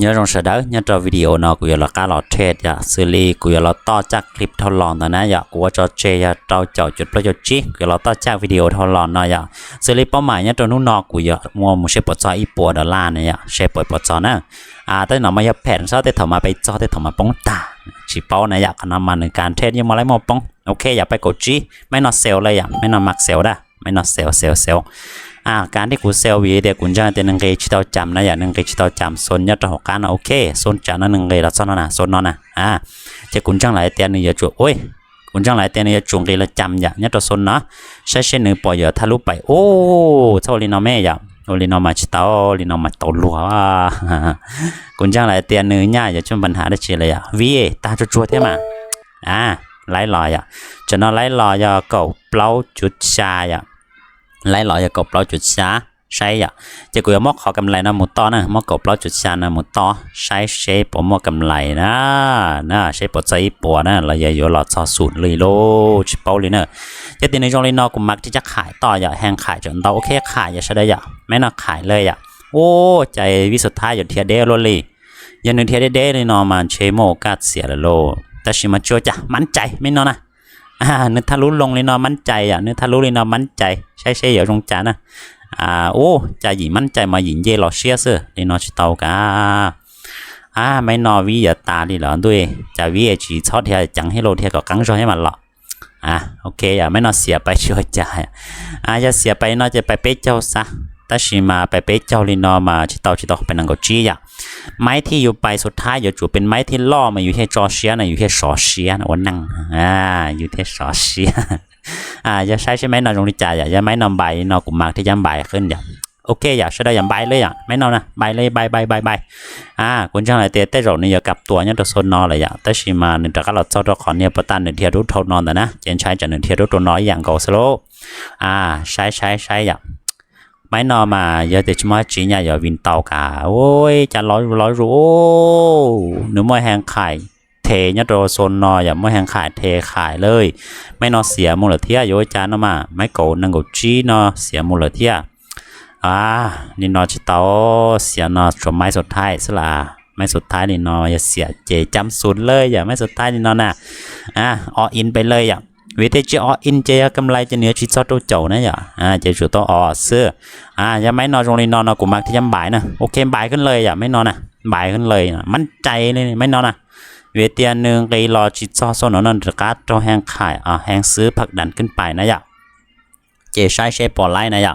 nhớ trong sở đó nhớ cho video nó của là cá lọt trade ya xử lý của là to chắc clip thâu lòn đó nè ya của cho chơi ya trao chậu chuột pro cho chi của là to chắc video thâu lòn nó ya xử lý bao mãi nhớ trong nút nọ của ya mua một xe bột cho ít bột đờ la này ya xe bột bột cho nè à tới nó mà ya แผ่น sao tới thầu mà ไป cho tới thầu mà bóng tà chỉ bao này ya ขนาดมันในการเทรดยังมาไล่มาป้องโอเคอย่าไปกดจีไม่นอเซลเลย ya ไม่นอมักเซลได้ไม่นอเซลเซลเซล อ่าการที่กูเซลวีเดียกุญจังเตียนึงเกชิตาจำนะอย่านึงเกชิตาจำโซนยัดหกการนะโอเคโซนจานะนึงเกละโซนนะโซนนอนนะอ่าจะกุญจังหลายเตียนึงอย่าจุโอ้ยกุญจังหลายเตียนึงอย่าจุงเกละจำอย่ายัดโซนนะใช้เช่นนึงปล่อยอย่าทะลุไปโอ้เท่าลินอแม่อย่าโอลินอมาชิตาโอลินอมาตลัวอ่ากุญจังหลายเตียนึงเนี่ยอย่าชวนปัญหาได้เฉยเลยอะวีตาจัวๆเท่ามาอ่าไล่ลอยอะจะนอนไล่ลอยอย่าเก่าเปล่าจุดชาอะ ไล่หล่อจะกบเราจุดช้าใช่อะจะกูจะมอกขอกำไรนะหมดต่อนะมอกกบเราจุดช้านะหมดต่อใช้เชฟผมมอกกำไรนะนะใช้ปวดใจปวนะเราอย่าอยู่หลอดซอสูตรเลยโลชิเปาเลยเนอะจะตีในจงเลยนอกูมักที่จะขายต่ออย่าแหงขายจนเราโอเคขายอย่าใช้ได้ย่าไม่น่าขายเลยอะโอ้ใจวิสุทธาอยู่เทียเดโรลี่ยันหนึ่งเทียเดเลยนอมาเชโมกัดเสียละโลแต่ชิมาโจจะมั่นใจไม่นอนนะ อ่านึกทะลุลงเลยเนาะมั่นใจอะนึกทะลุเลยเนาะมั่นใจใช่ใช่เดี๋ยวตรงจานะอ่าโอ้จะหญิงมั่นใจมาหญิงเย่หล่อเชียเสือเลยเนาะชิตากาอ่าไม่นอวิอย่าตาดิเหรอด้วยจะวิจีชอบเทียจังให้โลเทียก็กังช่ให้มันหรออะโอเคอย่าไม่นอเสียไปช่วยใจ่ายอ่าจะเสียไปเนาะจะไปเป๊ะเจ้าซะ แต่ชิมาไปเป๊ะเจ้าลยเนาะมาชิตาชิตาเป็นนังกจีอะไม้ที่อยู่ไปสุดท้ายอยู่จู่เป็นไม้ที่ล่อมาอยู่ที่จอเชียนะอยู่ที่สอเชียนะวันนั่งอ่าอยู่ที่สอเชียอ่าจะใช้ใช่ไหมนอนตรงนี้จ่ายอย่าจะไม่นอนใบนอนกลุ่มมากที่ย้ำใบขึ้นอย่างโอเคอยากใช้ได้อย่างใบเลยอะไม่นอนนะใบเลยใบใบใบใบอ่าคุณช่างอะไรเตะแต่เราเนี่ยกับตัวเนี่ยตัวโซนนอนเลยอะแต่ชิมาเนี่ยแต่ก็เราเจ้าตัวขอเนี่ยประตันหนึ่งเทียรุทนอนแต่นะเจนใช้จากหนึ่งเทียรุตัวน้อยอย่างเก่าสโลอ่าใช้ใช้ใช้อย่าง ไม่นอมาเยอะแต่ชมาจีนี่ยอย่าวินเตากาโอ้ยจะร้อยร้อยรู้หนูมวยแหงไข่เทเนี่โดโซนนออย่ามวยแหงไข่เทขายเลย ไม่นอเสียมูลเทียโยจานมาไม่โกนังกจีนอเสียมูลเทียอ่านี่นอชิตาเสียนอชมไม้สุดท้ายสละไม่สุดท้ายนี่นออย่าเสียเจจำสุดเลยอย่าไม่สุดท้ายนี่นอน่ะอะออินไปเลยอย่าง วิธีจะออินเจียกำไรจะเหนือชิดซอตัเจ้านะอย่าอ่าจะชุโตัวออเสื้ออ่าจะไม่นอนตรงรียนนอนกูมักที่ยำบ่ายนะโอเคบ่ายขึ้นเลยอย่าไม่นอนนะบ่ายขึ้นเลยมั่นใจเลยไม่นอนนะเวทีหนึ่งไกรอชิดซอโซนนอนตะกัดตัวแหงขายอ่าแหงซื้อผักดันขึ้นไปนะอย่าเจใช้เชฟปอไลน์นะอย่า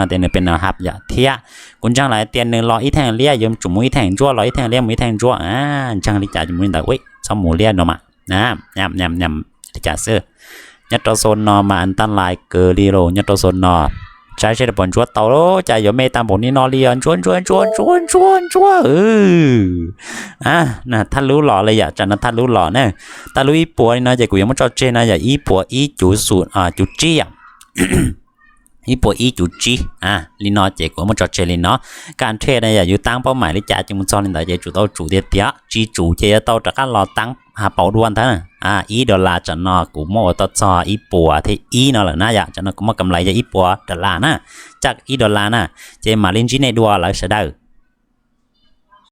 งเตียนเป็นแนวหับอย่าเทียคุณจังละเตียนหนึ่งรออีแทงเลี้ยยมจุ่มอีแทงจั่วรออีแทงเลี้ยมอีแทงจั่วอ่าจังลิจ่าจุ่มอีแต่เว้ยสมหมูเลี้ยนออกมานะยำยำยำลิจ่าเสื้อยัตัวโซนนอมาอันตันลายเกอรีโรยัตัวโซนนอ ใช้ใช้ผลจั่วเต่าโลใจ่ายเมตามผลนี่นอเลียนชวนชวนชวนชวนชวนชวนเอออะนะท่านรู้หล่อเลยอย่าจันนะท่านรู้หล่อเนี่ย ta lưu ý bùa nó giờ cũng muốn cho trên nó giờ ý bùa ý chủ สูตรอ่าจุจี้อะอีปัวอีจูจีอะลีนอเจกัวมันจอเจลีนอการเทรดเนี่ยอย่าอยู่ตั้งเป้าหมายที่จะจะมุนซอนแต่จะจุดเอาจุดเดียดจีจูเจจะต้องจะการรอตั้ง หาเป่าดวนท่านอะอีดอลลาร์จะนอกูโมตจออีปัวที่อีนอละนะอยากจะนอกูมากำไรจะอีปัวดอลลาร์นะจากอีดอลลาร์นะเจมาลินจีในดัวหลังเสด